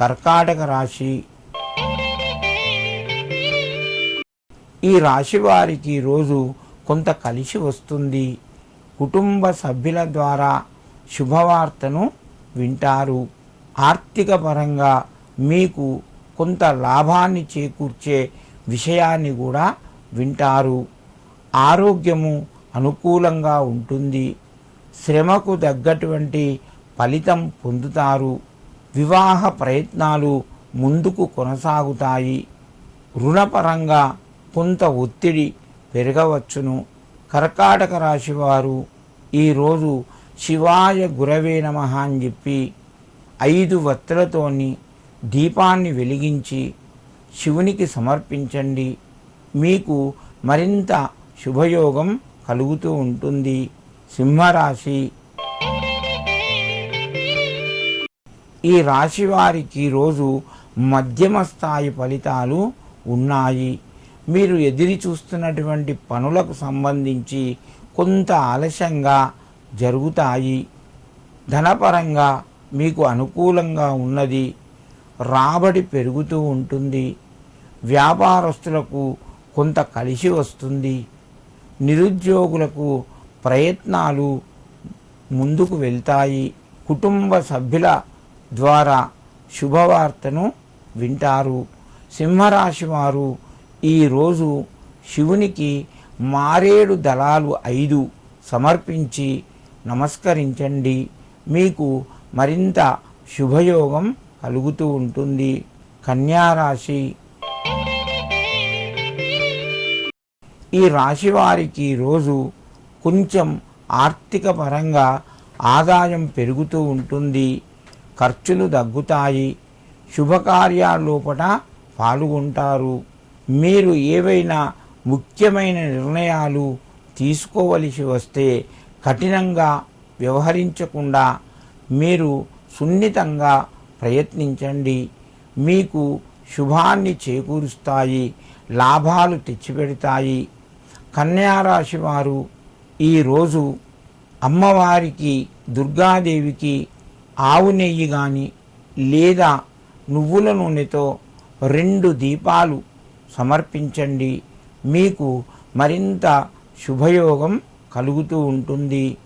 కర్కాటక రాశి. ఈ రాశి వారికి రోజు కొంత కలిసి వస్తుంది. కుటుంబ సభ్యుల ద్వారా శుభవార్తను వింటారు. ఆర్థిక పరంగా మీకు కొంత లాభాన్ని చేకూర్చే విషయాన్ని కూడా వింటారు. ఆరోగ్యము అనుకూలంగా ఉంటుంది. శ్రమకు తగ్గటువంటి ఫలితం పొందుతారు. వివాహ ప్రయత్నాలు ముందుకు కొనసాగుతాయి. రుణపరంగా కొంత ఒత్తిడి పెరగవచ్చును. కర్కాటక రాశి వారు ఈరోజు శివాయ గురవే నమ అని చెప్పి ఐదు వత్తులతోని దీపాన్ని వెలిగించి శివునికి సమర్పించండి. మీకు మరింత శుభయోగం కలుగుతూ ఉంటుంది. సింహరాశి ఈ రాశి వారికి రోజు మధ్యమ స్థాయి ఫలితాలు ఉన్నాయి. మీరు ఎదిరి చూస్తున్నటువంటి పనులకు సంబంధించి కొంత ఆలస్యంగా జరుగుతాయి. ధనపరంగా మీకు అనుకూలంగా ఉన్నది. రాబడి పెరుగుతూ ఉంటుంది. వ్యాపారస్తులకు కొంత కలిసి వస్తుంది. నిరుద్యోగులకు ప్రయత్నాలు ముందుకు వెళ్తాయి. కుటుంబ సభ్యుల ద్వారా శుభవార్తను వింటారు. సింహరాశి వారు ఈరోజు శివునికి మారేడు దళాలు ఐదు సమర్పించి నమస్కరించండి. మీకు మరింత శుభయోగం కలుగుతూ ఉంటుంది. కన్యారాశి ఈ రాశి వారికి రోజు కొంచెం ఆర్థిక పరంగా ఆదాయం పెరుగుతూ ఉంటుంది. ఖర్చులు తగ్గుతాయి. శుభకార్యాల్లోపట పాల్గొంటారు. మీరు ఏవైనా ముఖ్యమైన నిర్ణయాలు తీసుకోవలసి వస్తే కఠినంగా వ్యవహరించకుండా మీరు సున్నితంగా ప్రయత్నించండి. మీకు శుభాన్ని చేకూరుస్తాయి లాభాలు తెచ్చిపెడతాయి. కన్యారాశి వారు ఈరోజు అమ్మవారికి దుర్గాదేవికి ఆవు నెయ్యి కానీ లేదా నువ్వుల నూనెతో రెండు దీపాలు సమర్పించండి. మీకు మరింత శుభయోగం కలుగుతూ ఉంటుంది.